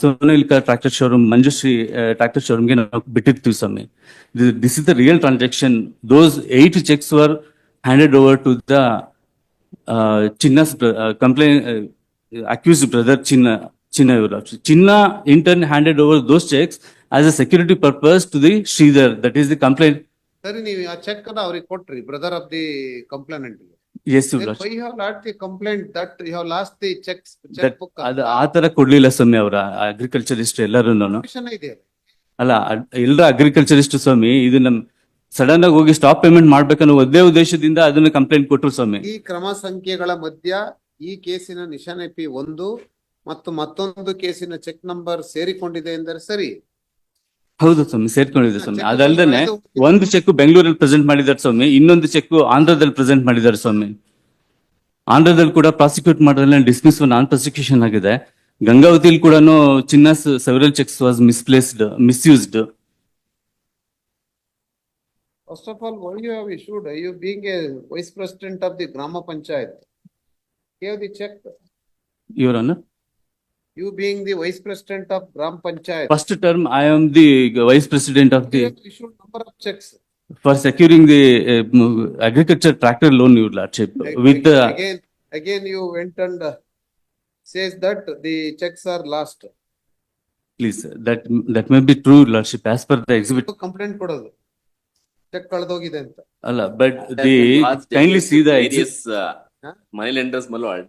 ಸೋನಿಲ್ಕರ್ tractor showroom Manjushree tractor ಶೋರೂಮ್ಗೆ ನಾವು ಬಿಟ್ಟಿರ್ತೀವಿ ಸ್ವಾಮಿ. This is the real transaction those eight cheques were handed over to the Chinna complain accused brother Chinna Chinna ಇವರು Chinna in turn handed over those cheques as a security purpose to the Sridhar that is the complaint ಸರಿ ನೀವು ಆ cheque ಅನ್ನ ಅವ್ರಿಗೆ ಕೊಟ್ರಿ brother of the complainant yes why have lot the complaint that you have lost the cheque cheque That- book ಅದು ಆ ತರ ಕೊಡ್ಲಿಲ್ಲ ಸ್ವಾಮಿ ಅವರ ಅಗ್ರಿಕಲ್ಚರಿಸ್ಟ್ ಎಲ್ಲರೂ ಇದೆ ಅಲ್ಲ ಎಲ್ಲರ ಅಗ್ರಿಕಲ್ಚರಿಸ್ಟ್ ಸ್ವಾಮಿ ಇದು ನಮ್ ಸಡನ್ ಆಗಿ ಹೋಗಿ ಸ್ಟಾಪ್ ಪೇಮೆಂಟ್ ಮಾಡ್ಬೇಕನ್ನೋ ಒಂದೇ ಉದ್ದೇಶದಿಂದ ಅದನ್ನ ಕಂಪ್ಲೇಂಟ್ ಕೊಟ್ರು ಸ್ವಾಮಿ. ಈ ಕ್ರಮ ಸಂಖ್ಯೆಗಳ ಮಧ್ಯ ಈ ಕೇಸಿನ ನಿಶಾನೆ ಪಿ ಒಂದು ಮತ್ತು ಮತ್ತೊಂದು ಕೇಸಿನ ಚೆಕ್ ನಂಬರ್ ಸೇರಿಕೊಂಡಿದೆ ಎಂದರೆ ಸರಿ. ಹೌದು ಸ್ವಾಮಿ ಸೇರ್ಕೊಂಡಿದ್ದೆ ಸ್ವಾಮಿ. ಅದಲ್ದೇನೆ ಒಂದು ಚೆಕ್ ಬೆಂಗಳೂರಲ್ಲಿ ಪ್ರೆಸೆಂಟ್ ಮಾಡಿದ್ದಾರೆ ಸ್ವಾಮಿ ಇನ್ನೊಂದು ಚೆಕ್ ಆಂಧ್ರದಲ್ಲಿ ಪ್ರೆಸೆಂಟ್ ಮಾಡಿದ್ದಾರೆ ಸ್ವಾಮಿ. ಆಂಧ್ರದಲ್ಲಿ ಕೂಡ ಪ್ರಾಸಿಕ್ಯೂಟ್ ಮಾಡೋದ್ರಲ್ಲಿ ಡಿಸ್ಮಿಸ್ ನಾನ್ ಪ್ರಾಸಿಕ್ಯೂಷನ್ ಆಗಿದೆ. ಗಂಗಾವತಿಲಿ ಕೂಡ Chinna's several cheques was misplaced misused first of all why you have issued you being a vice president of the grama panchayat have the cheque your ಇವರ್ you being the vice president of Gram Panchayat. First term I am the vice president of the You have issued number of checks. for securing the uh, agriculture tractor loan, your lordship, with the, Again, again you went and uh, says that the checks are lost. please, that, that may be true, your lordship, as per the exhibit. Complaint ಕೊಡೋದು. Check ಕಳೆದೋಗಿದೆ ಅಂತ. Allah, but Has the, been lodged kindly against see the, exhibit. Various uh, Huh? money lenders, my lord.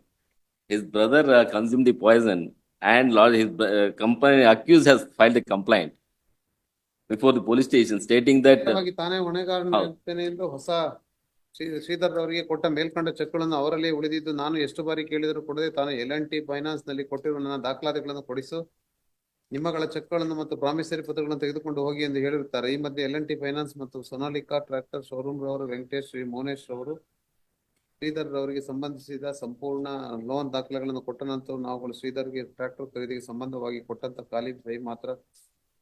His brother uh, consumed the poison and lord, his uh, company accused has filed a complaint before the police station stating that uh, ನೇರವಾಗಿ ತಾನೇ ಹೊಣೆಗಾರನ ಎಂದು ಹೊಸ ಶ್ರೀ- ಶ್ರೀಧರ್ ಅವರಿಗೆ ಕೊಟ್ಟ ಮೇಲ್ಕಂಡ ಚೆಕ್ಗಳನ್ನು ಅವರಲ್ಲಿ ಉಳಿದಿದ್ದು ನಾನು ಎಷ್ಟು ಬಾರಿ ಕೇಳಿದರೂ ಕೊಡದೆ ತಾನು ಎಲ್ ಎನ್ ಟಿ ಫೈನಾನ್ಸ್ನಲ್ಲಿ ಕೊಟ್ಟಿರುವ ನನ್ನ ದಾಖಲಾತಿಗಳನ್ನು ಕೊಡಿಸು. ನಿಮ್ಮಗಳ ಚೆಕ್ಗಳನ್ನು ಮತ್ತು ಪ್ರಾಮಿಸರಿ ಪತ್ರಗಳನ್ನು ತೆಗೆದುಕೊಂಡು ಹೋಗಿ ಎಂದು ಹೇಳಿರುತ್ತಾರೆ. ಈ ಮಧ್ಯೆ ಎಲ್ ಎನ್ ಟಿ ಫೈನಾನ್ಸ್ ಮತ್ತು ಸೋನಾಲಿಕಾ ಟ್ರಾಕ್ಟರ್ ಶೋರೂಮ್ ರವರು ವೆಂಕಟೇಶ್ ಶ್ರೀ ಮೋನೇಶ್ ರವರು ಶ್ರೀಧರ್ ಅವರಿಗೆ ಸಂಬಂಧಿಸಿದ ಸಂಪೂರ್ಣ ಲೋನ್ ದಾಖಲೆಗಳನ್ನು ಕೊಟ್ಟ ನಂತರ ನಾವುಗಳು ಶ್ರೀಧರ್ಗೆ ಟ್ರ್ಯಾಕ್ಟರ್ ಖರೀದಿಗೆ ಸಂಬಂಧವಾಗಿ ಕೊಟ್ಟಂತ ಖಾಲಿ ಸಹಿ ಮಾತ್ರ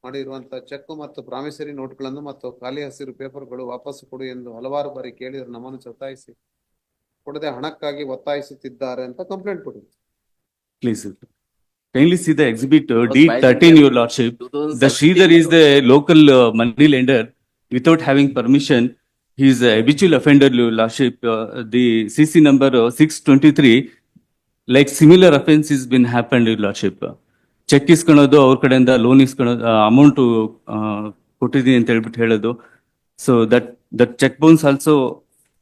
ಮಾಡಿರುವಂತಹ ಚೆಕ್ ಮತ್ತು ಪ್ರಾಮಿಸರಿ ನೋಟ್ಗಳನ್ನು ಮತ್ತು ಖಾಲಿ ಹಸಿರು ಪೇಪರ್ಗಳು ವಾಪಸ್ ಕೊಡು ಎಂದು ಹಲವಾರು ಬಾರಿ ಕೇಳಿದರು ನಮ್ಮನ್ನು ಚತಾಯಿಸಿ ಕೊಡದೆ ಹಣಕ್ಕಾಗಿ ಒತ್ತಾಯಿಸುತ್ತಿದ್ದಾರೆ ಅಂತ ಕಂಪ್ಲೇಂಟ್ ಕೊಟ್ಟಿದ್ರು please kindly see the exhibit uh, was D filed thirteen, in your lordship. The 2017 Sridhar is the local uh, money lender without having permission. He is a habitual offender, your lordship. Uh, The CC number six twenty-three, like similar has been happened, your lordship. Cheque ಇಸ್ಕೊಳೋದು ಅವ್ರ ಕಡೆಯಿಂದ loan ಇಸ್ಕೊಳೋದು amount ಕೊಟ್ಟಿದ್ದೀನಿ ಅಂತ ಹೇಳ್ಬಿಟ್ಟು ಹೇಳೋದು so that that cheque bounce also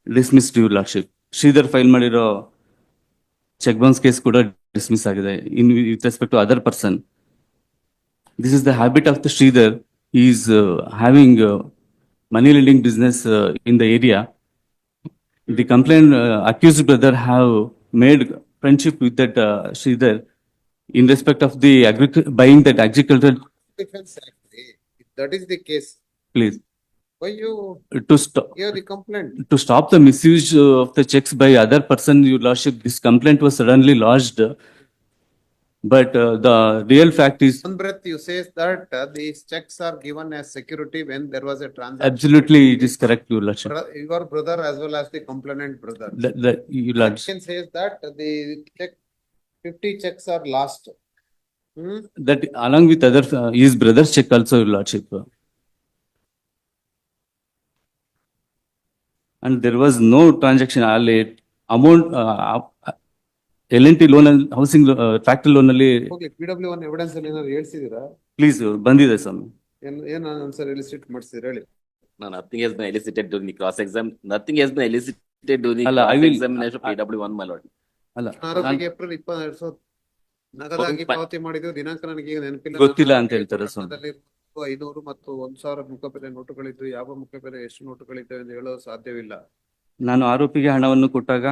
dismissed your lordship Sridhar file ಮಾಡಿರೋ cheque bounce case ಕೂಡ dismiss ಆಗಿದೆ in with respect to other person habit of the Sridhar. He is uh, having uh, money lending business uh, in the area. The complaint uh, accused brother have made friendship with that uh, Sridhar in respect of the agric- buying that agricultural, Defense Act, eh, if that is the case, please, why you to stop, give the complaint? to stop the misuse uh, of the checks by other person, your lordship, this complaint was suddenly lodged. But uh, the real fact is One you say that uh, these checks are given as security when there was a transaction. absolutely it is correct, Your Your brother as well as the complainant brother. The- the- says that the check, fifty checks are lost. Hmm? That along with other, uh, his brother's check also, Your Lordship. And there was no transaction, all amount, uh, L N T loan housing factory loan ಅಲ್ಲಿ ಹೋಗ್ಲಿ P W one evidence ಅಲ್ಲಿ ಏನಾದ್ರು ಹೇಳ್ಸಿದೀರಾ please ಬಂದಿದೆ ಸ್ವಾಮಿ ಏನ್ ಏನ್ sir ಎಲಿಸಿಟ್ ಮಾಡಿಸಿದ್ರೆ ಹೇಳಿ No, nothing has been elicited during the cross exam. Nothing has been elicited during the ಅಲ್ಲ, I cross will- examination of I- PW one, my lord. ಅಲ್ಲ ಆರೋಪಿಗೆ ಏಪ್ರಿಲ್ ಇಪ್ಪತ್ತ ಎರಡ್ ಸಾವಿರದ ನಗದಾಗಿ ಪಾವತಿ ಮಾಡಿದ್ದು ದಿನಾಂಕ ನನಗೆ ಈಗ ನೆನಪಿಲ್ಲ ಗೊತ್ತಿಲ್ಲ ಅಂತ ಹೇಳ್ತಾರೆ ಸ್ವಾಮಿ. ಅದರಲ್ಲಿ ಐನೂರು ಮತ್ತು ಒಂದ್ ಸಾವಿರ ಮುಖಬೆಲೆ ನೋಟುಗಳಿದ್ದು ಯಾವ ಮುಖಬೆಲೆ ಎಷ್ಟು ನೋಟುಗಳಿದ್ದಾವೆ ಎಂದು ಹೇಳಲು ಸಾಧ್ಯವಿಲ್ಲ ನಾನು ಆರೋಪಿಗೆ ಹಣವನ್ನು ಕೊಟ್ಟಾಗ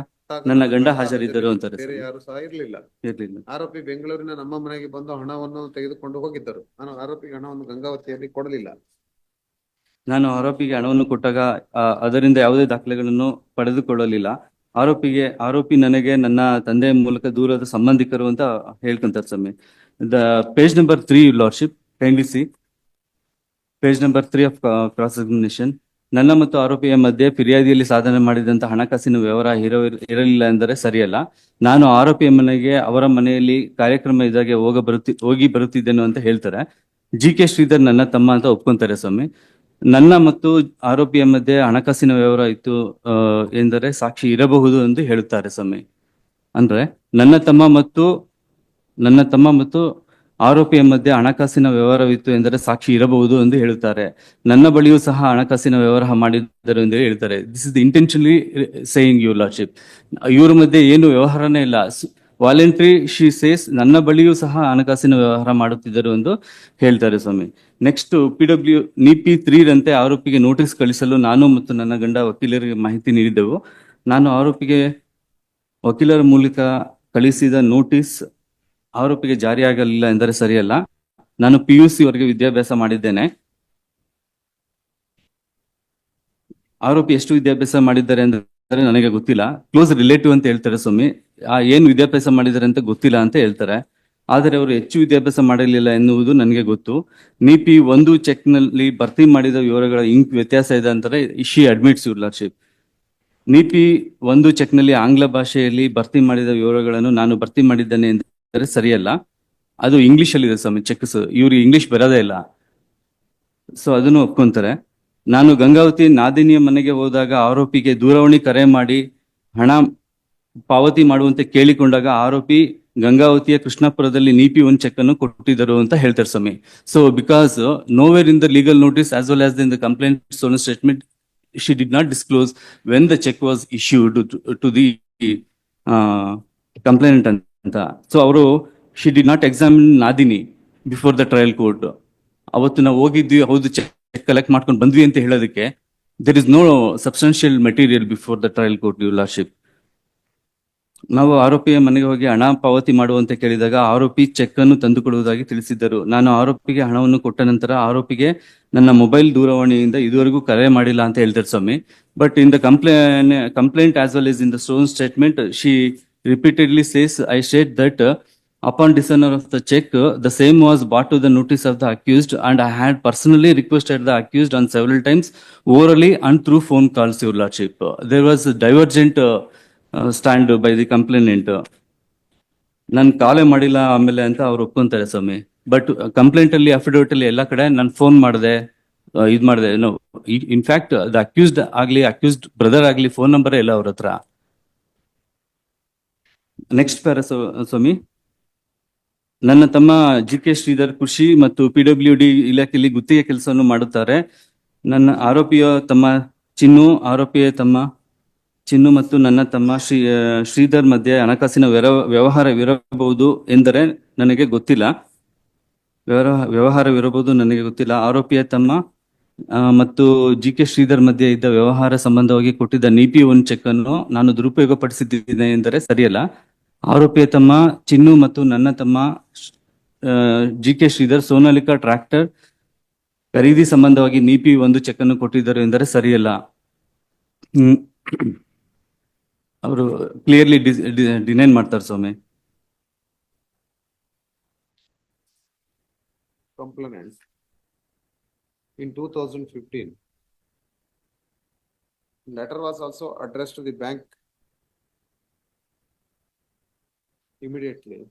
ನನ್ನ ಗಂಡ ಹಾಜರಿದ್ದರು ಅಂತಾರೆ ಬೇರೆ ಯಾರು ಸಹ ಇರ್ಲಿಲ್ಲ. ಇರ್ಲಿಲ್ಲ. ಆರೋಪಿ ಬೆಂಗಳೂರಿನ ನಮ್ಮ ಮನೆಗೆ ಬಂದು ಹಣವನ್ನು ತೆಗೆದುಕೊಂಡು ಹೋಗಿದ್ದರು. ನಾನು ಆರೋಪಿಗೆ ಹಣವನ್ನು ಗಂಗಾವತಿಯಲ್ಲಿ ಕೊಡಲಿಲ್ಲ. ನಾನು ಆರೋಪಿಗೆ ಹಣವನ್ನು ಕೊಟ್ಟಾಗ ಅದರಿಂದ ಯಾವುದೇ ದಾಖಲೆಗಳನ್ನು ಪಡೆದುಕೊಳ್ಳಲಿಲ್ಲ. ಆರೋಪಿಗೆ ಆರೋಪಿ ನನಗೆ ನನ್ನ ತಂದೆಯ ಮೂಲಕ ದೂರದ ಸಂಬಂಧಿಕರು ಅಂತ ಹೇಳ್ಕೊಂತಾರೆ ಸ್ವಾಮಿ. The page number three lordship C page number three of cross examination. ನನ್ನ ಮತ್ತು ಆರೋಪಿಯ ಮಧ್ಯೆ ಫಿರ್ಯಾದಿಯಲ್ಲಿ ಸಾಧನೆ ಮಾಡಿದಂತ ಹಣಕಾಸಿನ ವ್ಯವಹಾರ ಇರೋ ಇರಲಿಲ್ಲ ಎಂದರೆ ಸರಿಯಲ್ಲ. ನಾನು ಆರೋಪಿಯ ಮನೆಗೆ ಅವರ ಮನೆಯಲ್ಲಿ ಕಾರ್ಯಕ್ರಮ ಇದಾಗೆ ಹೋಗ ಬರುತ್ತಿ, ಹೋಗಿ ಬರುತ್ತಿದ್ದೇನು ಅಂತ ಹೇಳ್ತಾರೆ. ಜಿ ಕೆ ಶ್ರೀಧರ್ ನನ್ನ ತಮ್ಮ ಅಂತ ಒಪ್ಕೊಂತಾರೆ ಸ್ವಾಮಿ. ನನ್ನ ಮತ್ತು ಆರೋಪಿಯ ಮಧ್ಯೆ ಹಣಕಾಸಿನ ವ್ಯವಹಾರ ಇತ್ತು ಎಂದರೆ ಸಾಕ್ಷಿ ಇರಬಹುದು ಎಂದು ಹೇಳುತ್ತಾರೆ ಸ್ವಾಮಿ. ಅಂದ್ರೆ ನನ್ನ ತಮ್ಮ ಮತ್ತು, ನನ್ನ ತಮ್ಮ ಮತ್ತು ಆರೋಪಿಯ ಮಧ್ಯೆ ಹಣಕಾಸಿನ ವ್ಯವಹಾರವಿತ್ತು ಎಂದರೆ ಸಾಕ್ಷಿ ಇರಬಹುದು ಎಂದು ಹೇಳುತ್ತಾರೆ. ನನ್ನ ಬಳಿಯೂ ಸಹ ಹಣಕಾಸಿನ ವ್ಯವಹಾರ ಮಾಡಿದ್ದರು ಎಂದು ಹೇಳ್ತಾರೆ this is intentionally saying you lordship ಇವರ ಮಧ್ಯೆ ಏನು ವ್ಯವಹಾರನೇ ಇಲ್ಲ. ವಾಲೆಂಟ್ರಿ ಶಿ ಸೇಸ್ ನನ್ನ ಬಳಿಯೂ ಸಹ ಹಣಕಾಸಿನ ವ್ಯವಹಾರ ಮಾಡುತ್ತಿದ್ದರು ಎಂದು ಹೇಳ್ತಾರೆ ಸ್ವಾಮಿ. ನೆಕ್ಸ್ಟ್ ಪಿ ಡಬ್ಲ್ಯೂ ನಿಪಿ ತ್ರೀ ರಂತೆ ಆರೋಪಿಗೆ ನೋಟಿಸ್ ಕಳಿಸಲು ನಾನು ಮತ್ತು ನನ್ನ ಗಂಡ ವಕೀಲರಿಗೆ ಮಾಹಿತಿ ನೀಡಿದ್ದೆವು ನಾನು ಆರೋಪಿಗೆ ವಕೀಲರ ಮೂಲಕ ಕಳಿಸಿದ ನೋಟಿಸ್ ಆರೋಪಿಗೆ ಜಾರಿಯಾಗಲಿಲ್ಲ ಎಂದರೆ ಸರಿಯಲ್ಲ. ನಾನು ಪಿ ಯು ವರೆಗೆ ವಿದ್ಯಾಭ್ಯಾಸ ಮಾಡಿದ್ದೇನೆ. ಆರೋಪಿ ಎಷ್ಟು ವಿದ್ಯಾಭ್ಯಾಸ ಮಾಡಿದ್ದಾರೆ ಅಂದರೆ ನನಗೆ ಗೊತ್ತಿಲ್ಲ. ಕ್ಲೋಸ್ ರಿಲೇಟಿವ್ ಅಂತ ಹೇಳ್ತಾರೆ ಸ್ವಾಮಿ. ಆ ಏನು ವಿದ್ಯಾಭ್ಯಾಸ ಮಾಡಿದ್ದಾರೆ ಅಂತ ಗೊತ್ತಿಲ್ಲ ಅಂತ ಹೇಳ್ತಾರೆ. ಆದರೆ ಅವರು ಹೆಚ್ಚು ವಿದ್ಯಾಭ್ಯಾಸ ಮಾಡಲಿಲ್ಲ ಎನ್ನುವುದು ನನಗೆ ಗೊತ್ತು. ನಿಪಿ ಒಂದು ಚೆಕ್ನಲ್ಲಿ ಭರ್ತಿ ಮಾಡಿದ ವಿವರಗಳ ಇಂಕ್ ವ್ಯತ್ಯಾಸ ಇದೆ ಅಂತಾರೆ. ಇಶಿ ಅಡ್ಮಿಟ್ಸ್ ಯುವರ್ ನೀಪಿ ಒಂದು ಚೆಕ್ನಲ್ಲಿ ಆಂಗ್ಲ ಭಾಷೆಯಲ್ಲಿ ಭರ್ತಿ ಮಾಡಿದ ವಿವರಗಳನ್ನು ನಾನು ಭರ್ತಿ ಮಾಡಿದ್ದೇನೆ ಎಂದರೆ ಸರಿಯಲ್ಲ. ಅದು ಇಂಗ್ಲಿಷ್ ಅಲ್ಲಿ ಇದೆ ಸ್ವಾಮಿ, ಚೆಕ್ಸ್. ಇವ್ರಿಗೆ ಇಂಗ್ಲಿಷ್ ಬರೋದೇ ಇಲ್ಲ. ಸೊ ಅದನ್ನು ಒಪ್ಕೊಂತಾರೆ. ನಾನು ಗಂಗಾವತಿ ನಾದಿನಿಯ ಮನೆಗೆ ಹೋದಾಗ ಆರೋಪಿಗೆ ದೂರವಾಣಿ ಕರೆ ಮಾಡಿ ಹಣ ಪಾವತಿ ಮಾಡುವಂತೆ ಕೇಳಿಕೊಂಡಾಗ ಆರೋಪಿ ಗಂಗಾವತಿಯ ಕೃಷ್ಣಾಪುರದಲ್ಲಿ ನೀಪಿ ಒಂದು ಚೆಕ್ ಅನ್ನು ಕೊಟ್ಟಿದ್ದರು ಅಂತ ಹೇಳ್ತಾರೆ ಸ್ವಾಮಿ. So because nowhere in the legal notice as well as in the complaint statement she did not disclose when the cheque was issued to the complaint ಅಂತ ಸೊ ಅವರು ಶಿ ಡಿ ನಾಟ್ ಎಕ್ಸಾಮಿನ್ ನಾದಿನಿ before the trial court ಅವತ್ತು ನಾವು ಹೋಗಿದ್ವಿ, ಹೌದು check collect ಮಾಡ್ಕೊಂಡು ಬಂದ್ವಿ ಅಂತ ಹೇಳೋದಕ್ಕೆ. There is no substantial material before the trial court you lordship ನಾವು ಆರೋಪಿಯ ಮನೆಗೆ ಹೋಗಿ ಹಣ ಪಾವತಿ ಮಾಡುವಂತೆ ಕೇಳಿದಾಗ ಆರೋಪಿ ಚೆಕ್ ಅನ್ನು ತಂದುಕೊಡುವುದಾಗಿ ತಿಳಿಸಿದ್ದರು. ನಾನು ಆರೋಪಿಗೆ ಹಣವನ್ನು ಕೊಟ್ಟ ನಂತರ ಆರೋಪಿಗೆ ನನ್ನ ಮೊಬೈಲ್ ದೂರವಾಣಿಯಿಂದ ಇದುವರೆಗೂ ಕರೆ ಮಾಡಿಲ್ಲ ಅಂತ ಹೇಳ್ತಾರೆ ಸ್ವಾಮಿ. But in the complain complaint as well is in the stone statement she repeatedly i said that uh, upon dishonor of the check, uh, the same was brought to the notice of the accused and I had personally requested the accused on several times orally and through phone calls, your lordship. Uh, There was a divergent uh, uh, stand by the complainant. ನಾನು ಕಾಲೇ ಮಾಡಿಲ್ಲ ಆಮೇಲೆ ಅಂತ ಅವ್ರು ಒಪ್ಕೊಂತಾರೆ ಸ್ವಾಮಿ but complaint ಅಲ್ಲಿ affidavit ಅಲ್ಲಿ ಎಲ್ಲ ಕಡೆ ನಾನು ಫೋನ್ ಮಾಡಿದೆ ಇದ್ ಮಾಡಿದೆ ಇನ್ಫ್ಯಾಕ್ಟ್ ದ ಅಕ್ಯೂಸ್ಡ್ ಆಗ್ಲಿ ಅಕ್ಯೂಸ್ಡ್ ಬ್ರದರ್ ಆಗ್ಲಿ ಫೋನ್ ನಂಬರ್ ಎಲ್ಲ ಅವ್ರ ಹತ್ರ ನೆಕ್ಸ್ಟ್ ಪ್ಯಾರ ಸ್ವಾಮಿ ನನ್ನ ತಮ್ಮ ಜಿ ಕೆ ಶ್ರೀಧರ್ ಕೃಷಿ ಮತ್ತು ಪಿ ಡಬ್ಲ್ಯೂ ಡಿ ಇಲಾಖೆಯಲ್ಲಿ ಗುತ್ತಿಗೆ ಕೆಲಸವನ್ನು ಮಾಡುತ್ತಾರೆ. ನನ್ನ ಆರೋಪಿಯ ತಮ್ಮ ಚಿನ್ನು, ಆರೋಪಿಯ ತಮ್ಮ ಚಿನ್ನು ಮತ್ತು ನನ್ನ ತಮ್ಮ ಶ್ರೀ ಶ್ರೀಧರ್ ಮಧ್ಯೆ ಹಣಕಾಸಿನ ವ್ಯವಹಾರವಿರಬಹುದು ಎಂದರೆ ನನಗೆ ಗೊತ್ತಿಲ್ಲ. ವ್ಯವಹಾರ, ವ್ಯವಹಾರವಿರಬಹುದು ನನಗೆ ಗೊತ್ತಿಲ್ಲ. ಆರೋಪಿಯ ತಮ್ಮ ಮತ್ತು ಜಿ ಕೆ ಶ್ರೀಧರ್ ಮಧ್ಯೆ ಇದ್ದ ವ್ಯವಹಾರ ಸಂಬಂಧವಾಗಿ ಕೊಟ್ಟಿದ್ದ ನೀಪಿ ಒನ್ ಚೆಕ್ ಅನ್ನು ನಾನು ದುರುಪಯೋಗ ಪಡಿಸಿದ್ದೇನೆ ಎಂದರೆ ಸರಿಯಲ್ಲ. ಆರೋಪಿಯ ತಮ್ಮ, ಚಿನ್ನು ಮತ್ತು ನನ್ನ ತಮ್ಮ G K Sridhar Sonalika tractor ಖರೀದಿ ಸಂಬಂಧವಾಗಿ ನೀಪಿ ಒಂದು ಚೆಕ್ ಅನ್ನು ಕೊಟ್ಟಿದ್ದರು ಎಂದರೆ ಸರಿಯಲ್ಲ. ಅವರು ಕ್ಲಿಯರ್ಲಿ ಡಿನೈನ್ ಮಾಡ್ತಾರೆ ಸ್ವಾಮಿ. Complainant in two thousand fifteen letter was also address to the bank immediately.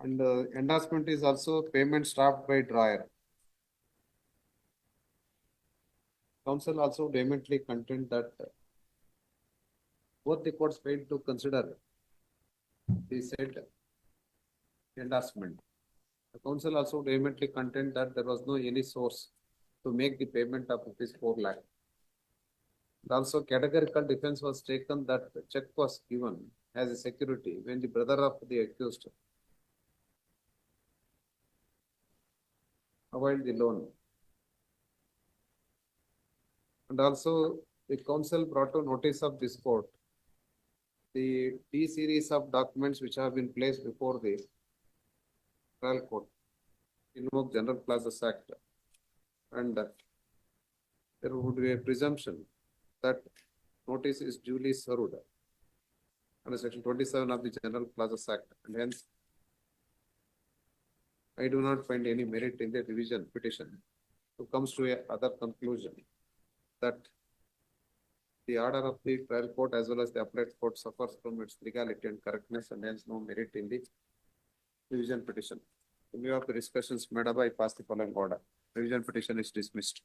And uh, endorsement is also payment stopped by dryer. council also vehemently contend that both the courts failed to consider the said endorsement. The council also vehemently contend that there was no any source to make the payment of rupees four lakh. And Also categorical defense was taken that the check was given as a security when the brother of the accused availed the loan. And also the council brought to notice of this court the T series of documents which have been placed before the trial court invoke General Plazas Act. And there would be a presumption that notice is duly served under section twenty-seven of the General Plazas Act, and hence I do not find any merit in the revision petition, who comes to a other conclusion that the order of the trial court as well as the appellate court suffers from its legality and correctness and hence no merit in the revision petition. In view of the discussions made above, I pass the following order. Revision petition is dismissed.